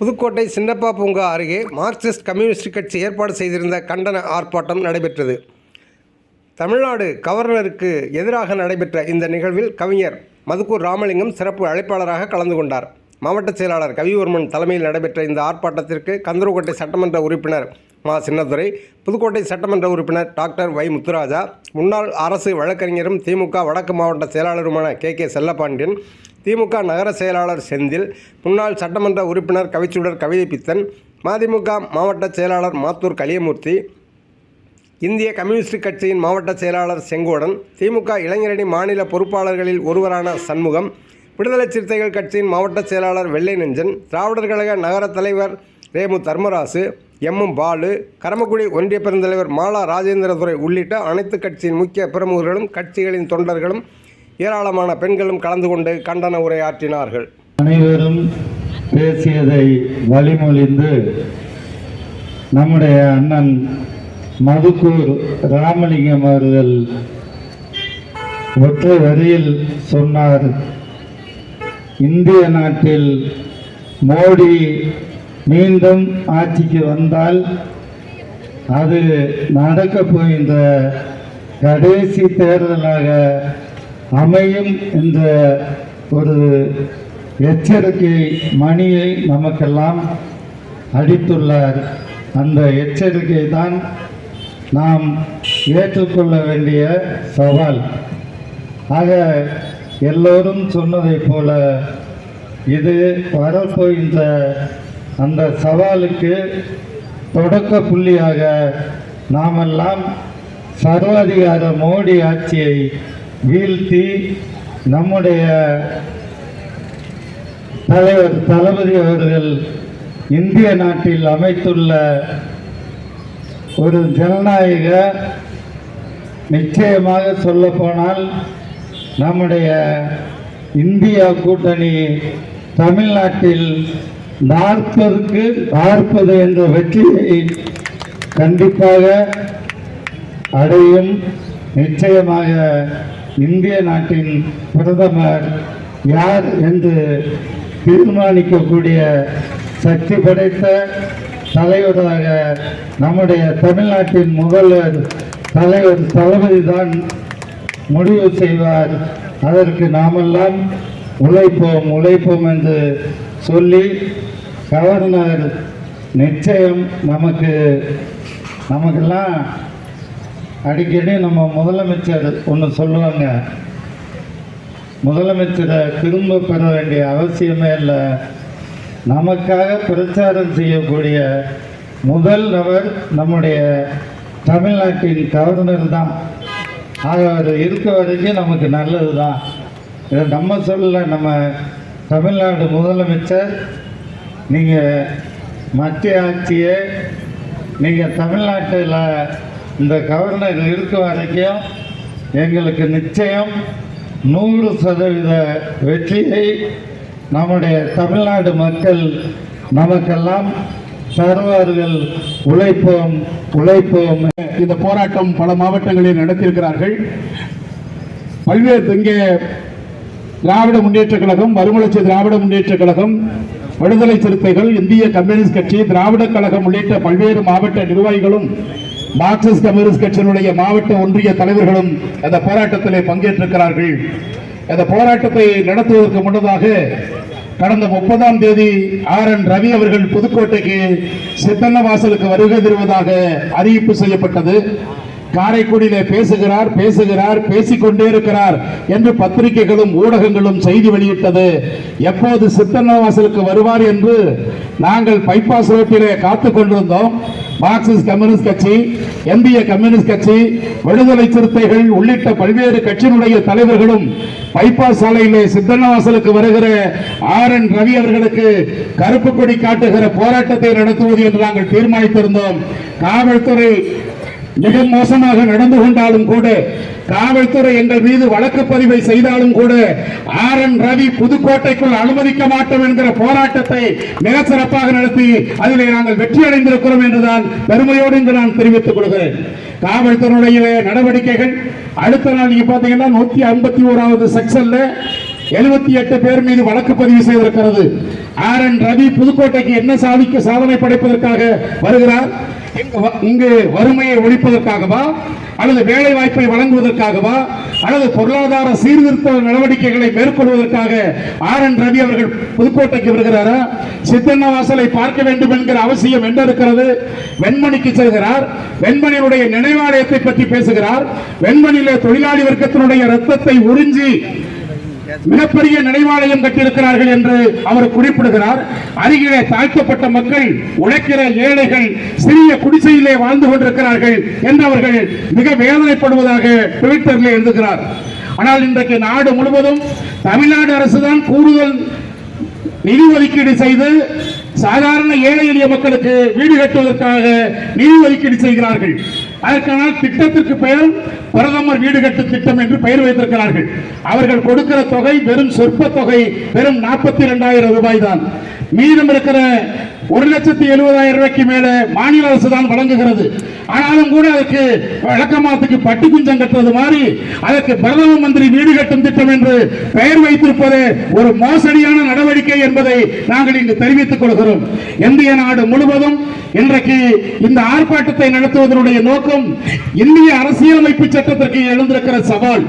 புதுக்கோட்டை சின்னப்பா பூங்கா அருகே Marxist communist கட்சி ஏற்பாடு செய்திருந்த கண்டன ஆர்ப்பாட்டம் நடைபெற்றது. தமிழ்நாடு கவர்னருக்கு எதிராக நடைபெற்ற இந்த நிகழ்வில் கவிஞர் மதுக்கூர் ராமலிங்கம் சிறப்பு அழைப்பாளராக கலந்து கொண்டார். மாவட்ட செயலாளர் கவிவர்மன் தலைமையில் நடைபெற்ற இந்த ஆர்ப்பாட்டத்திற்கு கந்தரக்கோட்டை சட்டமன்ற உறுப்பினர் மா. சின்னதுரை புதுக்கோட்டை சட்டமன்ற உறுப்பினர் டாக்டர் வை. முத்துராஜா முன்னாள் அரசு வழக்கறிஞரும் திமுக வடக்கு மாவட்ட செயலாளருமான கே. கே. செல்லப்பாண்டியன் திமுக நகர செயலாளர் செந்தில் முன்னாள் சட்டமன்ற உறுப்பினர் கவிச்சுடர் கவிதை பித்தன் மதிமுக மாவட்ட செயலாளர் மாத்தூர் கலியமூர்த்தி இந்திய கம்யூனிஸ்ட் கட்சியின் மாவட்ட செயலாளர் செங்கோடன் திமுக இளைஞரணி மாநில பொறுப்பாளர்களில் ஒருவரான சண்முகம் விடுதலை சிறுத்தைகள் கட்சியின் மாவட்ட செயலாளர் வெள்ளை நெஞ்சன் திராவிடர் கழக நகர தலைவர் ரேமு தர்மராசு எம் பாலு கரமக்குடி ஒன்றிய பெருந்தலைவர் மாலா ராஜேந்திரதுரை உள்ளிட்ட அனைத்து கட்சியின் முக்கிய பிரமுகர்களும் கட்சிகளின் தொண்டர்களும் ஏராளமான பெண்களும் கலந்து கொண்டு கண்டன உரையாற்றினார்கள். அனைவரும் பேசியதை வழிமொழிந்து நம்முடைய அண்ணன் மதுக்கூர் ராமலிங்கம் அவர்கள் ஒற்றை வரியில் சொன்னார் இந்திய நாட்டில் மோடி மீண்டும் ஆட்சிக்கு வந்தால் அது நடக்கப் போகின்ற கடைசி தேர்தலாக அமையும் என்ற ஒரு எச்சரிக்கை மணியை நமக்கெல்லாம் அடித்துள்ளார் அந்த எச்சரிக்கை தான் நாம் ஏற்றுக்கொள்ள வேண்டிய சவால். ஆக எல்லோரும் சொன்னதைப் போல இது வரப்போகின்ற அந்த சவாலுக்கு தொடக்க புள்ளியாக நாமெல்லாம் சர்வாதிகார மோடி ஆட்சியை வீழ்த்தி நம்முடைய தலைவர் தளபதி அவர்கள் இந்திய நாட்டில் அமைத்துள்ள ஒரு ஜனநாயக நிச்சயமாக சொல்லப்போனால் நம்முடைய இந்தியா கூட்டணி தமிழ்நாட்டில் நாற்பதுக்கு நாற்பது என்ற வெற்றியை கண்டிப்பாக அடையும். நிச்சயமாக இந்திய நாட்டின் பிரதமர் யார் என்று தீர்மானிக்கக்கூடிய சக்தி படைத்த தலைவராக நம்முடைய தமிழ்நாட்டின் முதல்வர் தலைவர் தளபதி தான் முடிவு செய்வார். அதற்கு நாமெல்லாம் உழைப்போம் உழைப்போம் என்று சொல்லி கவர்னர் நிச்சயம் நமக்கு நமக்கெல்லாம் அடிக்கடி நம்ம முதலமைச்சர் ஒன்று சொல்லுவாங்க முதலமைச்சரை திரும்ப பெற வேண்டிய அவசியமே இல்லை. நமக்காக பிரச்சாரம் செய்யக்கூடிய முதல் நபர் நம்முடைய தமிழ்நாட்டின் கவர்னர் தான். ஆக அவர் இருக்க வரைக்கும் நமக்கு நல்லது தான் இதை நம்ம சொல்லல நம்ம தமிழ்நாடு முதலமைச்சர். நீங்கள் மத்திய ஆட்சியை நீங்கள் தமிழ்நாட்டில் இந்த கவர்னர் இருக்க வரைக்கும் எங்களுக்கு நிச்சயம் நூறு சதவீத வெற்றியை நம்முடைய தமிழ்நாடு மக்கள் நமக்கெல்லாம் தருவார்கள். உழைப்போம் உழைப்போம். இந்த போராட்டம் பல மாவட்டங்களில் நடத்தியிருக்கிறார்கள். பல்வேறு இங்கே திராவிட முன்னேற்ற கழகம் மறுமலர்ச்சி திராவிட முன்னேற்ற கழகம் விடுதலை சிறுத்தைகள் இந்திய கம்யூனிஸ்ட் கட்சி திராவிட கழகம் உள்ளிட்ட பல்வேறு மாவட்ட நிர்வாகிகளும் மார்க்சிஸ்ட் கம்யூனிஸ்ட் கட்சியினுடைய மாவட்ட ஒன்றிய தலைவர்களும் அந்த போராட்டத்திலே பங்கேற்றிருக்கிறார்கள். அந்த போராட்டத்தை நடத்துவதற்கு முன்னதாக கடந்த முப்பதாம் தேதி ஆர் என் ரவி அவர்கள் புதுக்கோட்டைக்கு சித்தன்ன வாசலுக்கு வருகை தருவதாக அறிவிப்பு செய்யப்பட்டது. காரைக்குடியில பேசுகிறார் பேசுகிறார் பேசிக்கொண்டே இருக்கிறார் என்று பத்திரிகைகளும் ஊடகங்களும் செய்தி வெளியிட்டது. எப்போது சித்தன்னவாசலுக்கு வருவார் என்று நாங்கள் பைபாஸ் ரோட்டிலே காத்து கொண்டிருந்தோம். மார்க்சிஸ்ட் கம்யூனிஸ்ட் கட்சி இந்திய கம்யூனிஸ்ட் கட்சி விடுதலை சிறுத்தைகள் உள்ளிட்ட பல்வேறு கட்சியினுடைய தலைவர்களும் பைபாஸ் சாலையிலே சித்தன்னவாசலுக்கு வருகிற ஆர் என் ரவி அவர்களுக்கு கருப்பு கொடி காட்டுகிற போராட்டத்தை நடத்துவது என்று நாங்கள் தீர்மானித்திருந்தோம். காவல்துறை மிக மோசமாக நடந்து கொண்டாலும் கூட காவல்துறை எங்கள் மீது வழக்கு பதிவை செய்தாலும் கூட ஆர் என் ரவி புதுக்கோட்டைக்குள் அனுமதிக்க மாட்டோம் என்கிற போராட்டத்தை மிக சிறப்பாக நடத்தி அதிலே நாங்கள் வெற்றி அடைந்திருக்கிறோம் என்றுதான் பெருமையோடு இங்கு நான் தெரிவித்துக் கொள்கிறேன். காவல்துறையுடைய நடவடிக்கைகள் அடுத்த நாள் நீங்க பாத்தீங்கன்னா நூத்தி ஐம்பத்தி ஓராவது செக்ஷன்ல எழுபத்தி எட்டு பேர் மீது வழக்கு பதிவு செய்திருக்கிறது. ஆர் என் ரவி புதுக்கோட்டைக்கு என்ன சாதிக்க சாதனை படைப்பதற்காக வருகிறார்? இங்கு வ- இங்கு வறுமையை ஒழிப்பதற்காகவா அல்லது வேலை வாய்ப்பை வழங்குவதற்காகவா அல்லது பொருளாதார சீர்திருத்த நடவடிக்கைகளை மேற்கொள்வதற்காக ஆர் என் ரவி அவர்கள் புதுக்கோட்டைக்கு வருகிறாரா? சித்தன்ன வாசலை பார்க்க வேண்டும் என்கிற அவசியம் என்ன இருக்கிறது? வெண்மணிக்கு செல்கிறார். வெண்மணியுடைய நினைவாலயத்தை பற்றி பேசுகிறார். வெண்மணியில தொழிலாளி வர்க்கத்தினுடைய ரத்தத்தை உறிஞ்சி மிகப்பெரிய நினைவாலயம் கட்டியிருக்கிறார்கள் என்று அவர் குறிப்பிடுகிறார். அருகிலே தாழ்த்தப்பட்ட மக்கள் உழைக்கிற ஏழைகள் சிறிய குடிசையிலே வாழ்ந்து கொண்டிருக்கிறார்கள் என்று அவர்கள் மிக வேதனைப்படுவதாக ட்விட்டரில் எழுதுகிறார். ஆனால் இன்றைக்கு நாடு முழுவதும் தமிழ்நாடு அரசுதான் கூடுதல் நிதி ஒதுக்கீடு செய்து சாதாரண ஏழை எளிய மக்களுக்கு வீடு கட்டுவதற்காக நிதி ஒதுக்கீடு செய்கிறார்கள். அதற்கான திட்டத்திற்கு பெயர் பிரதமர் வீடு கட்டு திட்டம் என்று பெயர் வைத்திருக்கிறார்கள். அவர்கள் கொடுக்கிற தொகை வெறும் சொற்ப தொகை வெறும் நாற்பத்தி இரண்டாயிரம் ரூபாய் தான் மீதம் இருக்கிற ஒரு லட்சத்தி எழுபதாயிரம் ரூபாய்க்கு மேல மாநில அரசு தான் வழங்குகிறது. ஆனாலும் கூட அதற்கு வழக்கமாத்துக்கு பட்டு குஞ்சம் கட்டுறது மாதிரி அதற்கு பிரதம மந்திரி வீடு கட்டும் திட்டம் என்று பெயர் வைத்திருப்பது ஒரு மோசடியான நடவடிக்கை என்பதை நாங்கள் இங்கு தெரிவித்துக் கொள்கிறோம். இந்திய நாடு முழுவதும் இன்றைக்கு இந்த ஆர்ப்பாட்டத்தை நடத்துவதனுடைய நோக்கம் இந்திய அரசியலமைப்பு சட்டத்திற்கு எழுந்திருக்கிற சவால்.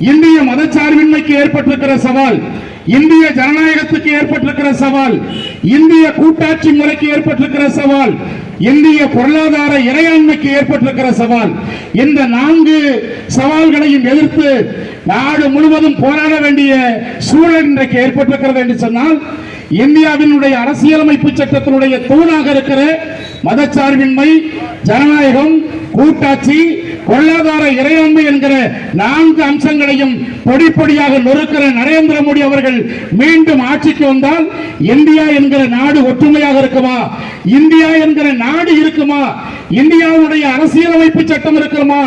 இந்திய மதச்சார்பின்மைக்கு ஏற்பட்டிருக்கிற சவால் இந்திய ஜனநாயகத்துக்கு ஏற்பட்டிருக்கிற சவால் இந்திய கூட்டாட்சி முறைக்கு ஏற்பட்டிருக்கிற சவால் இந்திய பொருளாதார இறையாண்மைக்கு ஏற்பட்டிருக்கிற சவால். இந்த நான்கு சவால்களையும் எதிர்த்து நாடு முழுவதும் போராட வேண்டிய சூழல் இன்றைக்கு ஏற்பட்டிருக்கிறது என்று சொன்னால் இந்தியாவினுடைய அரசியலமைப்பு சட்டத்தினுடைய தூணாக இருக்கிற மதச்சார்பின்மை ஜனநாயகம் கூட்டாட்சி பொருளாதார இறையாண்மை என்கிற நான்கு அம்சங்களையும் பொடிப்பொடியாக நொறுக்கிற நரேந்திர மோடி அவர்கள் மீண்டும் ஆட்சிக்கு வந்தால் இந்தியா என்கிற நாடு ஒற்றுமையாக இருக்குமா? இந்தியா என்கிற நாடு இருக்குமா? இந்தியாவுடைய அரசியலமைப்பு சட்டம் இருக்குமா?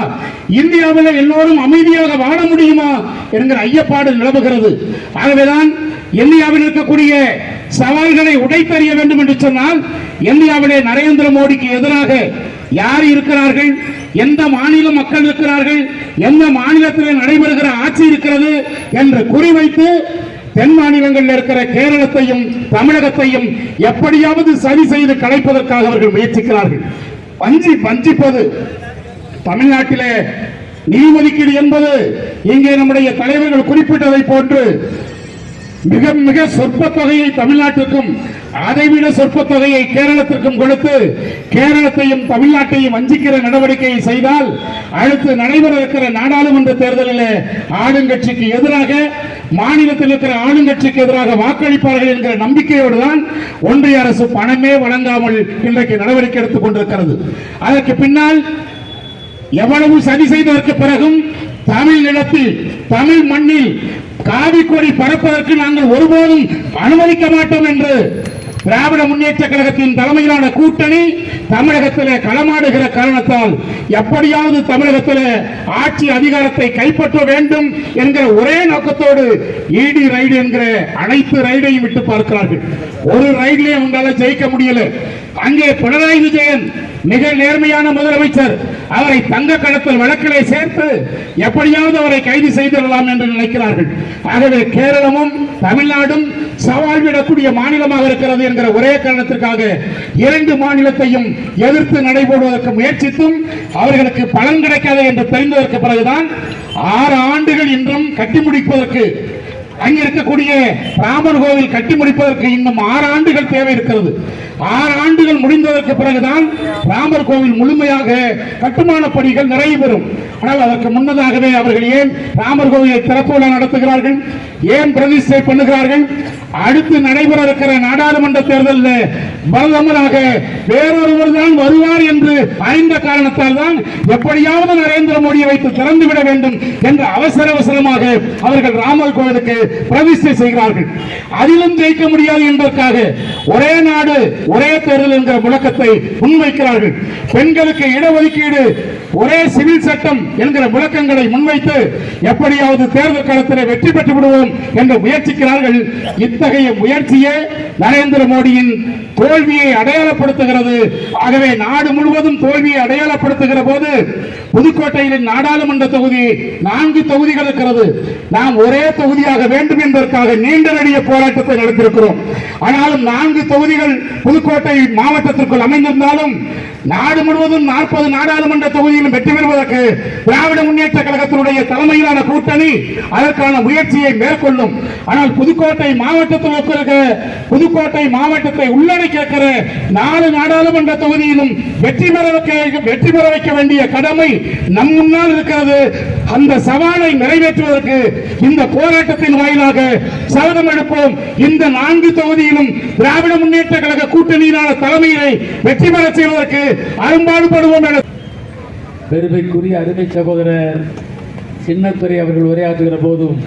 இந்தியாவில் எல்லோரும் அமைதியாக வாழ முடியுமா? என்கிற ஐயப்பாடு நிலவுகிறது. ஆகவேதான் இந்தியாவில் இருக்கக்கூடிய சவால்களை உடைத்தறிய வேண்டும் என்று சொன்னால் இந்தியாவிலே நரேந்திர மோடிக்கு எதிராக யார் இருக்கிறார்கள்? எந்த மாநில மக்கள் இருக்கிறார்கள்? எந்த மாநிலத்தில் நடைபெறுகிற ஆட்சி இருக்கிறது என்று குறிவைத்து தென் மாநிலங்களில் இருக்கிற கேரளத்தையும் தமிழகத்தையும் எப்படியாவது சரி செய்து கலைப்பதற்காக அவர்கள் முயற்சிக்கிறார்கள். வஞ்சி வஞ்சிப்பது. தமிழ்நாட்டிலே நிதி ஒதுக்கீடு என்பது இங்கே நம்முடைய தலைவர்கள் குறிப்பிட்டதை போன்று மிக மிக சொற்ப தொகையை தமிழ்நாட்டுக்கும் அதைவிட சொற்ப தொகையை கேரளத்திற்கும் கொடுத்து கேரளத்தையும் தமிழ்நாட்டையும் வஞ்சிக்கிற நடவடிக்கையை செய்தால் அடுத்து நடைபெற இருக்கிற நாடாளுமன்ற தேர்தலில் ஆளுங்கட்சிக்கு எதிராக மாநிலத்தில் இருக்கிற ஆளுங்கட்சிக்கு எதிராக வாக்களிப்பார்கள் என்கிற நம்பிக்கையோடு தான் ஒன்றிய அரசு பணமே வழங்காமல் இன்றைக்கு நடவடிக்கை எடுத்துக் கொண்டிருக்கிறது. அதற்கு பின்னால் எவ்வளவு சதி செய்ததற்கு பிறகும் தமிழ் நிலத்தில் தமிழ் மண்ணில் காவி கொடி பறப்பதற்கு நாங்கள் ஒருபோதும் அனுமதிக்க மாட்டோம் என்று திராவிட முன்னேற்ற கழகத்தின் தலைமையிலான கூட்டணி தமிழகத்தில் களமாடுகிற காரணத்தால் எப்படியாவது தமிழகத்தில் ஆட்சி அதிகாரத்தை கைப்பற்ற வேண்டும் என்கிற ஒரே நோக்கத்தோடு இடி ரைடு என்கிற அனைத்து ரைடையும் விட்டு பார்க்கிறார்கள். ஒரு ரைட்லயும் அவங்களால ஜெயிக்க முடியல. அங்கே பினராயி விஜயன் மிக நேர்மையான முதலமைச்சர். அவரை தங்க கடத்தல் வழக்கிலே சேர்த்து எப்படியாவது அவரை கைது செய்திடலாம் என்று நினைக்கிறார்கள். ஆகவே கேரளமும் தமிழ்நாடும் சவால் விடக்கூடிய மாநிலமாக இருக்கிறது என்கிற ஒரே காரணத்திற்காக இரண்டு மாநிலத்தையும் எதிர்த்து நடைபெறுவதற்கு முயற்சித்தும் அவர்களுக்கு பலன் கிடைக்காது என்று தெரிந்ததற்கு பிறகுதான் ஆறு ஆண்டுகள் இன்றும் கட்டி முடிப்பதற்கு அங்கிருக்கக்கூடிய ராமர் கோவில் கட்டி முடிப்பதற்கு இன்னும் ஆறு ஆண்டுகள் தேவை இருக்கிறது. ஆறு ஆண்டுகள் முடிந்ததற்கு பிறகுதான் ராமர் கோவில் முழுமையாக கட்டுமான பணிகள் நிறைவு பெறும் ஆனால் அதற்கு முன்னதாகவே அவர்கள் ஏன் ராமர் கோவிலை திறப்பு விழா நடத்துகிறார்கள்? ஏன் பிரதிஷ்டை பண்ணுகிறார்கள்? அடுத்து நடைபெற இருக்கிற நாடாளுமன்ற தேர்தலில் பிரதமராக வேறொருவர் தான் வருவார் என்று அறிந்த காரணத்தால் தான் எப்படியாவது நரேந்திர மோடியை வைத்து திறந்து விட வேண்டும் என்று அவசர அவசரமாக அவர்கள் ராமர் கோவிலுக்கு பிரதிஷ்டை செய்கிறார்கள். அதிலும் ஜெயிக்க முடியாது என்பதற்காக ஒரே நாடு ஒரே தேர்தல் என்கிற முழக்கத்தை முன்வைக்கிறார்கள். பெண்களுக்கு இடஒதுக்கீடு ஒரே சிவில் சட்டம் என்கிற விளக்கங்களை முன்வைத்து எப்படியாவது தேர்தல் களத்தில் வெற்றி பெற்று விடுவோம் என்று முயற்சிக்கிறார்கள். இத்தகைய முயற்சியே நரேந்திர மோடியின் தோல்வியை அடையாளப்படுத்துகிறது. ஆகவே நாடு முழுவதும் தோல்வியை அடையாளப்படுத்துகிற போது புதுக்கோட்டையில் நாடாளுமன்ற தொகுதி நான்கு தொகுதிகள் இருக்கிறது. நாம் ஒரே தொகுதியாக வேண்டும் என்பதற்காக நீண்ட நெடிய போராட்டத்தை நடத்திருக்கிறோம் ஆனாலும் நான்கு தொகுதிகள் புது புதுக்கோட்டை மாவட்டத்திற்குள் அமைந்திருந்தாலும் நாடு முழுவதும் நாற்பது நாடாளுமன்ற தொகுதியிலும் வெற்றி பெறுவதற்கு திராவிட முன்னேற்ற கழகத்தினுடைய தலைமையிலான கூட்டணி அதற்கான முயற்சியை மேற்கொள்ளும். ஆனால் புதுக்கோட்டை மாவட்டத்தில் இருக்கிற புதுக்கோட்டை மாவட்டத்தை உள்ளடக்கி நாலு நாடாளுமன்ற தொகுதியிலும் வெற்றி பெற வைக்க வெற்றி பெற வைக்க வேண்டிய கடமை நம் முன்னால் இருக்கிறது. அந்த சவாலை நிறைவேற்றுவதற்கு இந்த போராட்டத்தின் வாயிலாக சபதம் எடுப்போம். இந்த நான்கு தொகுதியிலும் திராவிட முன்னேற்ற கழக கூட்டணியிலான தலைமையை வெற்றி பெற செய்வதற்கு அரும்பாடுபடுவோம் என பெருமைக்குரிய அருமை சகோதரர் சின்னத்துறை அவர்கள் உரையாற்றுகிற போதும்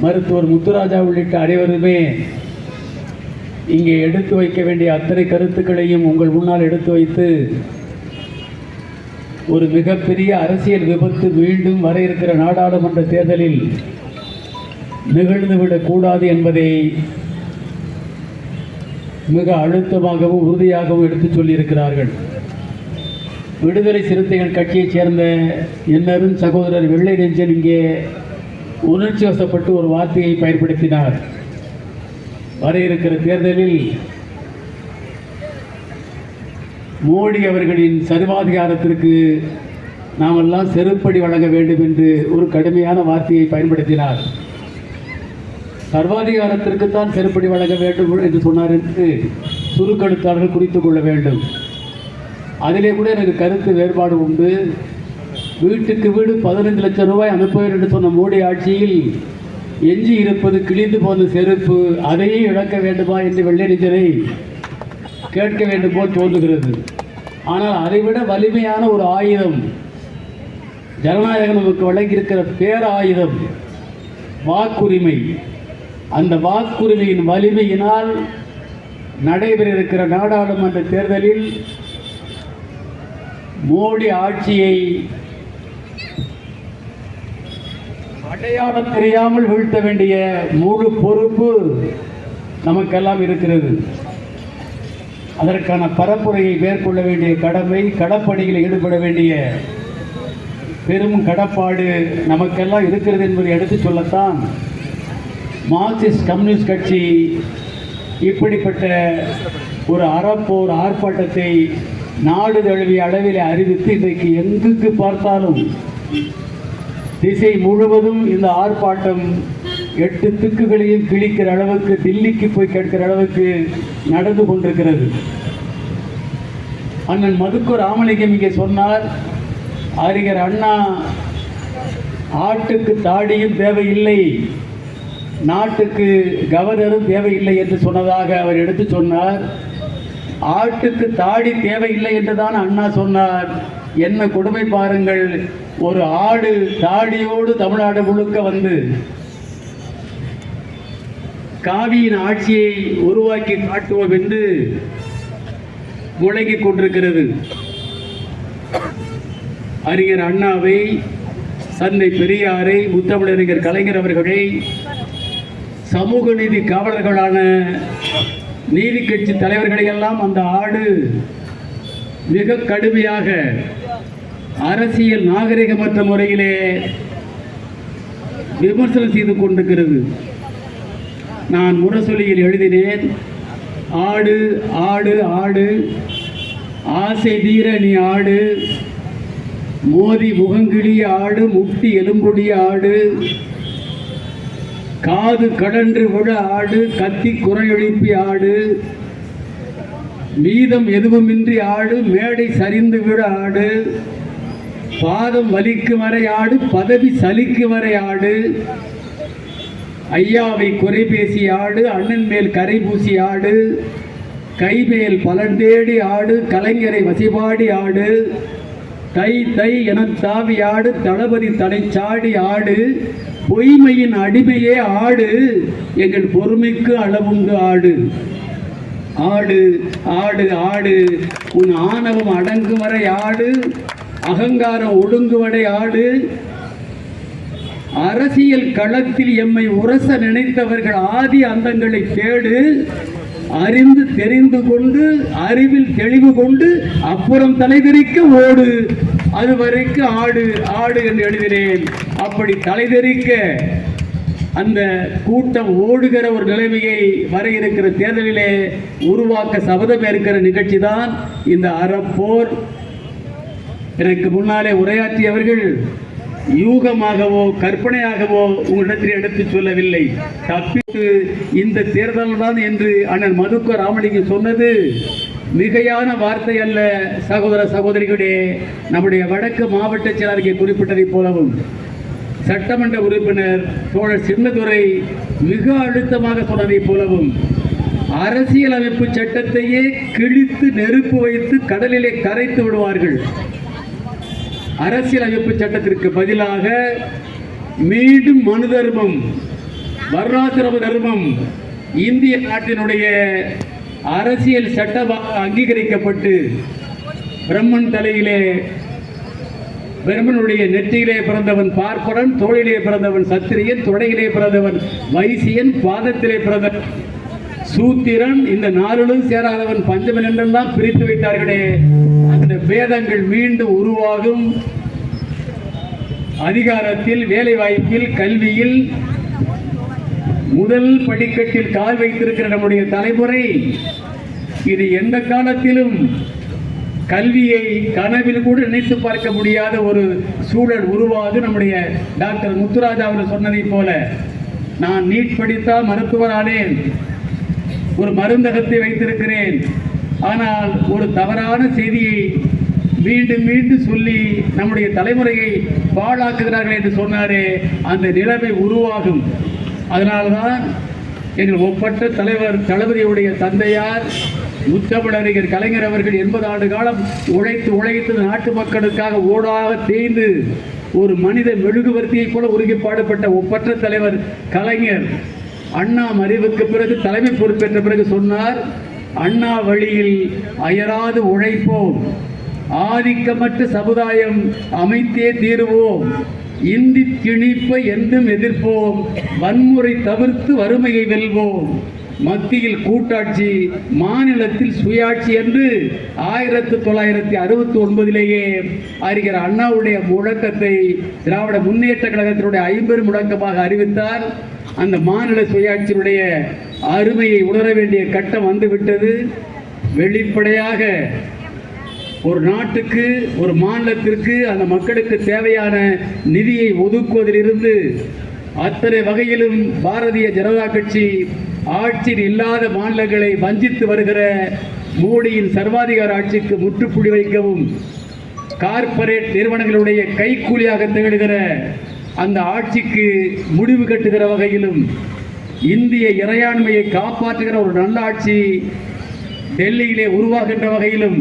மருத்துவர் முத்துராஜா உள்ளிட்ட அனைவருமே இங்கே எடுத்து வைக்க வேண்டிய அத்தனை கருத்துக்களையும் உங்கள் முன்னால் எடுத்து வைத்து ஒரு மிகப்பெரிய அரசியல் விபத்து மீண்டும் வர இருக்கிற நாடாளுமன்ற தேர்தலில் நிகழ்ந்துவிடக்கூடாது என்பதை மிக அழுத்தமாகவும் உறுதியாகவும் எடுத்துச் சொல்லியிருக்கிறார்கள். விடுதலை சிறுத்தைகள் கட்சியைச் சேர்ந்த என்னரும் சகோதரர் வெள்ளை நெஞ்சன் இங்கே உணர்ச்சி வசப்பட்டு ஒரு வார்த்தையை பயன்படுத்தினார். வர இருக்கிற தேர்தலில் மோடி அவர்களின் சர்வாதிகாரத்திற்கு நாமெல்லாம் செருப்படி வழங்க வேண்டும் என்று ஒரு கடுமையான வார்த்தையை பயன்படுத்தினார். சர்வாதிகாரத்திற்குத்தான் செருப்படி வழங்க வேண்டும் என்று சொன்னார் என்று சுருக்கெழுத்தாளர்கள் குறித்து கொள்ள வேண்டும். அதிலே கூட எனக்கு கருத்து வேறுபாடு உண்டு. வீட்டுக்கு வீடு பதினைந்து லட்சம் ரூபாய் அனுப்புவேன் என்று சொன்ன மோடி ஆட்சியில் எஞ்சி இருப்பது கிழிந்து போன செருப்பு அதையே இழக்க வேண்டுமா என்று வெள்ளரிஜரை கேட்க வேண்டும் போல் தோன்றுகிறது. ஆனால் அதைவிட வலிமையான ஒரு ஆயுதம் ஜனநாயகம் நமக்கு வழங்கியிருக்கிற பேராயுதம் வாக்குரிமை அந்த வாக்குரிமையின் வலிமையினால் நடைபெற இருக்கிற நாடாளுமன்ற தேர்தலில் மோடி ஆட்சியை அடையாளம் தெரியாமல் வீழ்த்த வேண்டிய முழு பொறுப்பு நமக்கெல்லாம் இருக்கிறது. அதற்கான பரப்புரையை மேற்கொள்ள வேண்டிய கடமை கடப்பணியில் ஈடுபட வேண்டிய பெரும் கடப்பாடு நமக்கெல்லாம் இருக்கிறது என்பதை எடுத்துச் சொல்லத்தான் மார்க்சிஸ்ட் கம்யூனிஸ்ட் கட்சி இப்படிப்பட்ட ஒரு அறப்போர் ஆர்ப்பாட்டத்தை நாடு தழுவிய அளவில் அறிவித்து இன்றைக்கு எங்குக்கு பார்த்தாலும் திசை முழுவதும் இந்த ஆர்ப்பாட்டம் எட்டு திக்குகளையும் கிழிக்கிற அளவுக்கு தில்லிக்கு போய் கேட்கிற அளவுக்கு நடந்து கொண்டிருக்கிறது. அண்ணன் மதுக்கு ராமலிங்கம் இங்கே சொன்னார் அறிஞர் அண்ணா ஆட்டுக்கு தாடியும் தேவையில்லை. நாட்டுக்கு கவர்னரும் தேவையில்லை என்று சொன்னதாக அவர் எடுத்து சொன்னார். ஆட்டுக்கு தாடி தேவையில்லை என்று தான் அண்ணா சொன்னார். என்ன கொடுமை பாருங்கள். ஒரு ஆடு தாடியோடு தமிழ்நாடு முழுக்க வந்து காவியின் ஆட்சியை உருவாக்கி காட்டுவோம் என்று முழங்கிக் கொண்டிருக்கிறது. அறிஞர் அண்ணாவை தந்தை பெரியாரை முத்தமிழறிஞர் கலைஞர் அவர்களை சமூக நீதி காவலர்களான நீதி கட்சி தலைவர்களை எல்லாம் அந்த ஆடு மிக கடுமையாக அரசியல் நாகரிகமற்ற முறையிலே விமர்சனம் செய்து கொண்டிருக்கிறது. நான் முரசொலியில் எழுதினேன் ஆடு ஆடு ஆடு ஆசை தீர நீ ஆடு மோதி முகங்கிழி ஆடு முட்டி எலும்புடிய ஆடு காது கடன்று விழ ஆடு கத்தி குறையெழுப்பி ஆடு. மீதம் எதுவுமின்றி ஆடு மேடை சரிந்து விட ஆடு. பாதம் வலிக்கு வரை ஆடு பதவி சலிக்கு வரை ஆடு. ஐயாவை குறை பேசி ஆடு அண்ணன் மேல் கரை பூசி ஆடு. கைமேல் பலன் தேடி ஆடு கலைஞரை வசிபாடி ஆடு. தை தை என தாவி ஆடு தளபதி தடை சாடி ஆடு. பொய்மையின் அடிமையே ஆடு எங்கள் பொறுமைக்கு அளவுண்டு ஆடு. ஆடு ஆடு ஆடு உன் ஆணவம் அடங்கும் வரை ஆடு அகங்காரம் ஒடுங்குவடை ஆடு. அரசியல் களத்தில் எம்மை உரச நினைத்தவர்கள் ஆதி அந்தங்களை தேடு அறிந்து தெரிந்து கொண்டு அறிவில் தெளிவு கொண்டு அப்புறம் தலைதெறிக்க ஓடு. அது வரைக்கும் ஆடு ஆடு என்று எழுதினேன். அப்படி தலைதெறிக்க அந்த கூட்டம் ஓடுகிற ஒரு நிலைமையை வர இருக்கிற தேர்தலிலே உருவாக்க சபதம் ஏற்கிற நிகழ்ச்சி தான் இந்த அறப்போர். எனக்கு முன்னாலே உரையாற்றியவர்கள் யூகமாகவோ கற்பனையாகவோ உங்களிடத்தில் எடுத்து சொல்லவில்லை. தப்பித்து இந்த தேர்தல் தான் என்று அண்ணன் மதுக்க ராமலிங்கம் சொன்னது. மிகையான வார்த்தை அல்ல சகோதர சகோதரிகளே. நம்முடைய வடக்கு மாவட்ட செயலாளருக்கு குறிப்பிட்டதைப் போலவும் சட்டமன்ற உறுப்பினர் தோழர் சின்னதுரை மிக அழுத்தமாக சொன்னதைப் போலவும் அரசியலமைப்பு சட்டத்தையே கிழித்து நெருப்பு வைத்து கடலிலே கரைத்து விடுவார்கள். அரசியலமைப்பு சட்டத்திற்கு பதிலாக மீண்டும் மனு தர்மம் வர்ணாசிரம தர்மம் இந்திய நாட்டினுடைய அரசியல் சட்டமாக அங்கீகரிக்கப்பட்டு பிரம்மன் தலையிலே பிரம்மனுடைய நெற்றியிலே பிறந்தவன் பார்ப்பரன் தோளிலே பிறந்தவன் சத்திரியன் தொடையிலே பிறந்தவன் வைசியன் பாதத்திலே பிறந்தவன் சூத்திரன் இந்த நாளிலும் சேராதவன் பஞ்சமன் என்றெல்லாம் பிரித்து வைத்தார்களே. அந்த பேதங்கள் மீண்டும் உருவாகும். அதிகாரத்தில் வேலை வாய்ப்பில் கல்வியில் முதல் படிக்கட்டில் கால் வைத்திருக்கிற நம்முடைய தலைமுறை இது எந்த காலத்திலும் கல்வியை கனவில் கூட நினைத்து பார்க்க முடியாத ஒரு சூழல் உருவாது. நம்முடைய டாக்டர் முத்துராஜா அவர்கள் சொன்னதைப் போல நான் நீட் படித்தால் மருத்துவரானேன் ஒரு மருந்தகத்தை வைத்திருக்கிறேன் ஆனால் ஒரு தவறான செய்தியை மீண்டும் மீண்டும் சொல்லி நம்முடைய தலைமுறையை பாழாக்குகிறார்கள் என்று சொன்னாரே அந்த நிலைமை உருவாகும். அதனால்தான் எங்கள் ஒப்பற்ற தலைவர் தளபதியுடைய தந்தையார் முத்தமிழறிஞர் கலைஞர் அவர்கள் எண்பது ஆண்டு காலம் உழைத்து உழைத்து நாட்டு மக்களுக்காக ஓடாக தேய்ந்து ஒரு மனித மெழுகுவர்த்தியை போல உருகி ஒப்பற்ற தலைவர் கலைஞர் அண்ணா மறைவுக்கு பிறகு தலைமை பொறுப்பேற்ற பிறகு சொன்னார் அண்ணா வழியில் அயராது உழைப்போம். ஆதிக்கமற்ற சமுதாயம் அமைத்தே தீருவோம். இந்தி திணிப்பை என்றும் எதிர்ப்போம். வன்முறை தவிர்த்து வறுமையை வெல்வோம். மத்தியில் கூட்டாட்சி மாநிலத்தில் சுயாட்சி என்று ஆயிரத்தி தொள்ளாயிரத்தி அறுபத்தி ஒன்பதிலேயே அறிஞர் அண்ணாவுடைய முழக்கத்தை திராவிட முன்னேற்ற கழகத்தினுடைய ஐம்பெரும் முழக்கமாக அறிவித்தார். அந்த மாநில சுயாட்சியினுடைய அருமையை உணர வேண்டிய கட்டம் வந்துவிட்டது. வெளிப்படையாக ஒரு நாட்டுக்கு ஒரு மாநிலத்திற்கு அந்த மக்களுக்கு தேவையான நிதியை ஒதுக்குவதிலிருந்து அத்தனை வகையிலும் பாரதிய ஜனதா கட்சி ஆட்சியில் இல்லாத மாநிலங்களை வஞ்சித்து வருகிற மோடியின் சர்வாதிகார ஆட்சிக்கு முற்றுப்புள்ளி வைக்கவும் கார்ப்பரேட் நிறுவனங்களுடைய கைக்கூலியாக திகழ்கிற அந்த ஆட்சிக்கு முடிவு கட்டுகிற வகையிலும் இந்திய இறையாண்மையை காப்பாற்றுகிற ஒரு நல்ல ஆட்சி டெல்லியிலே உருவாகின்ற வகையிலும்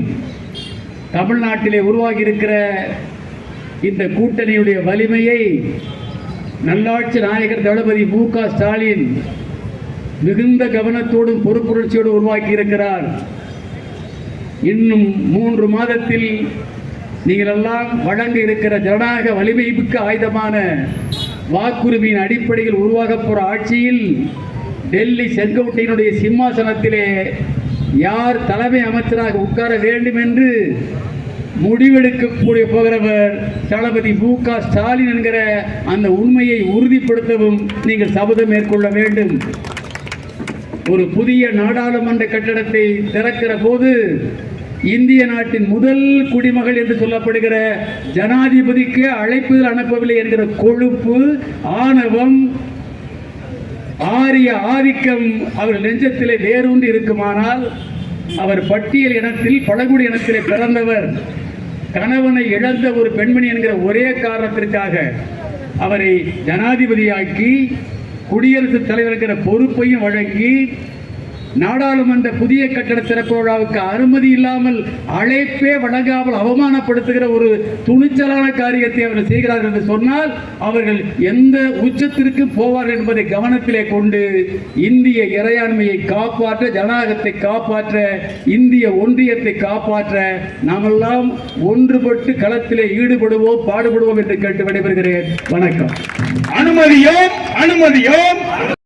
தமிழ்நாட்டிலே உருவாகி இருக்கிற இந்த கூட்டணியுடைய வலிமையை நல்லாட்சி நாயகர் தளபதி மு க ஸ்டாலின் மிகுந்த கவனத்தோடும் பொறுப்புணர்ச்சியோடு உருவாக்கி இருக்கிறார் இன்னும் மூன்று மாதத்தில் நீங்கள் எல்லாம் வழங்க இருக்கிற ஜனநாயக வலிமை ஆயுதமான வாக்குரிமையின் அடிப்படையில் உருவாகப் போகிற ஆட்சியில் டெல்லி செங்கோட்டையினுடைய சிம்மாசனத்திலே யார் தலைமை அமைச்சராக உட்கார வேண்டும் என்று முடிவெடுக்கக்கூடிய போகிறவர் தளபதி மு க ஸ்டாலின் என்கிற அந்த உண்மையை உறுதிப்படுத்தவும் நீங்கள் சபதம் மேற்கொள்ள வேண்டும். ஒரு புதிய நாடாளுமன்ற கட்டடத்தை திறக்கிற போது இந்திய நாட்டின் முதல் குடிமகள் என்று சொல்லப்படுகிற ஜனாதிபதிக்கு அழைப்புதல் அனுப்பவில்லை என்கிற கொழுப்பு ஆணவம் ஆரிய ஆதிக்கம் அவர் நெஞ்சத்திலே வேரூன்றி இருக்குமானால் அவர் பட்டியல் இனத்தில் பழங்குடி இனத்திலே பிறந்தவர் கணவனை இழந்த ஒரு பெண்மணி என்கிற ஒரே காரணத்திற்காக அவரை ஜனாதிபதியாக்கி குடியரசுத் தலைவர் என்கிற பொறுப்பையும் வழங்கி நாடாளுமன்ற புதிய கட்டட திறப்பு விழாவுக்கு அனுமதி இல்லாமல் அழைப்பே வழங்காமல் அவமானப்படுத்துகிற ஒரு துணிச்சலான காரியத்தை அவர்கள் செய்கிறார்கள் என்று சொன்னால் அவர்கள் எந்த உச்சத்திற்கு போவார்கள் என்பதை கவனத்திலே கொண்டு இந்திய இறையாண்மையை காப்பாற்ற ஜனநாயகத்தை காப்பாற்ற இந்திய ஒன்றியத்தை காப்பாற்ற நாமெல்லாம் ஒன்றுபட்டு களத்திலே ஈடுபடுவோம் பாடுபடுவோம் என்று கேட்டு விடைபெறுகிறேன். வணக்கம். அனுமதியோம் அனுமதியோம்.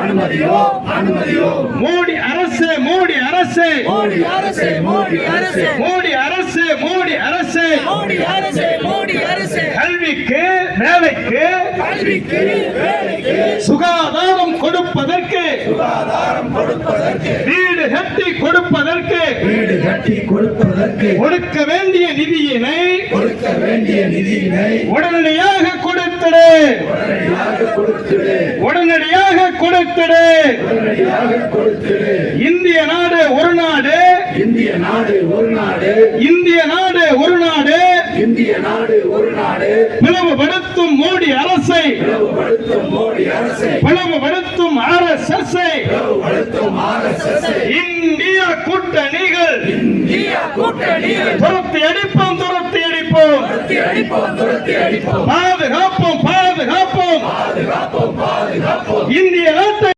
அனுமதியோ மோடி அரசு மோடி அரசு. மோடி அரசே மோடி அரசே. மோடி அரசு மோடி அரசு. மோடி அரசே மோடி அரசே. கல்விக்கு வேலைக்கு கல்விக்கு வேலைக்கு. சுகாதாரம் கொடுப்பதற்கு வீடு கட்டி கொடுப்பதற்கு வீடு கட்டி கொடுப்பதற்கு. கொடுக்க வேண்டிய நிதியினை கொடுக்க வேண்டிய நிதியினை. உடனடியாக கொடுத்திடு. உடனடியாக கொடுத்திடு. உடனடியாக கொடுத்திடு. இந்திய நாடு ஒரு நாடு. இந்திய நாடு ஒரு நாடு. இந்திய நாடு ஒரு நாடு. இந்திய நாடு ஒரு நாடு. பிளவுபடுத்தும் மோடி அரசை. பிளவுபடுத்தும் மோடி அரசை. பிளவுபடுத்தும் இந்திய கூட்டணிகள். இந்தியா கூட்டணியில் துரத்தி அடிப்போம் துரத்தி அடிப்போம். துரத்தி அடிப்போம் துரத்தி அடிப்போம். பாதுகாப்போம் பாதுகாப்போம். பாதுகாப்போம் பாதுகாப்போம். இந்திய நாட்டை